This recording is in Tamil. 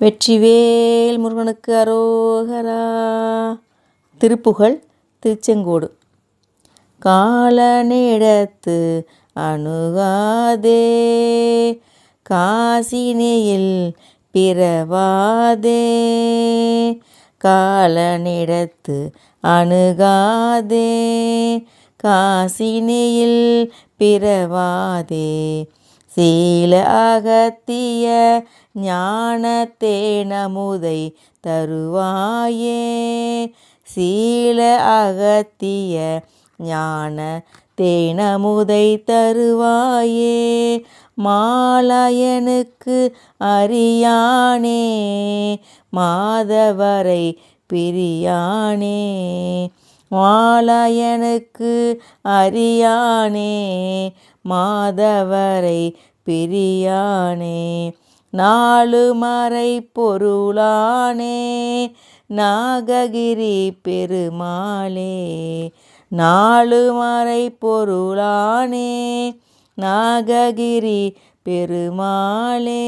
வெற்றிவேல் முருகனுக்கு அரோகரா. திருப்புகழ் திருச்செங்கோடு. காலனிடத்து அணுகாதே. காசினியில் பிறவாதே. காலனிடத்து அணுகாதே. காசினியில் பிறவாதே. சீல அகத்திய ஞான தேனமுதை தருவாயே. சீல அகத்திய ஞான தேனமுதை தருவாயே. மாலயனுக்கு அறியானே மாதவரை பிரியானே. மாலயனுக்கு அறியானே மாதவரை பிரியானே நாலு மறை பொருளானே நாககிரி பெருமாளே நாலு மறை பொருளானே நாககிரி பெருமாளே.